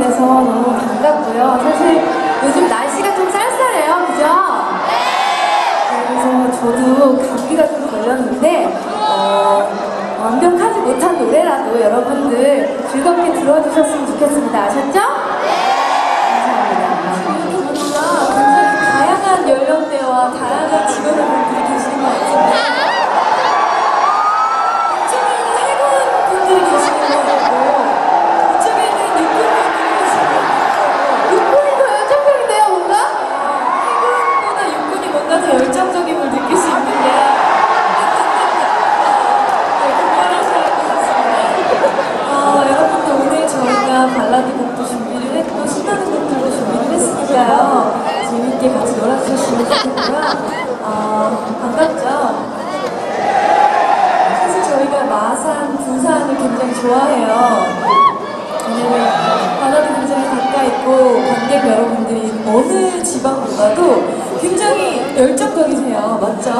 돼서 너무 반갑고요. 사실 요즘 날씨가 좀 쌀쌀해요, 그죠? 네. 네, 그래서 저도 감기가 좀 걸렸는데 어, 완벽하지 못한 노래라도 여러분들 즐겁게 들어주셨으면 좋겠어요. 곡도 준비를 했고 신나는 곡들도 준비를 했으니까요 재밌게 같이 놀아주셨으면 좋겠고요 어, 반갑죠? 사실 저희가 마산, 부산을 굉장히 좋아해요. 왜냐면 바다도 굉장히 가까이 있고 관객 여러분들이 어느 지방보다도 굉장히 열정적이세요. 맞죠?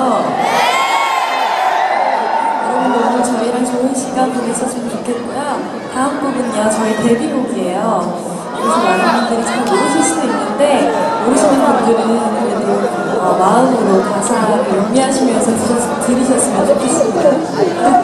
여러분들 오늘 저희랑 좋은 시간 보내셨으면 좋겠고요. 다음 곡은요, 저희 데뷔곡이에요. 그래서 많은 분들이 잘 모르실 수도 있는데, 모르시는 분들은 그래도 어, 마음으로 가사를 음미하시면서 들으셨, 들으셨으면 좋겠습니다.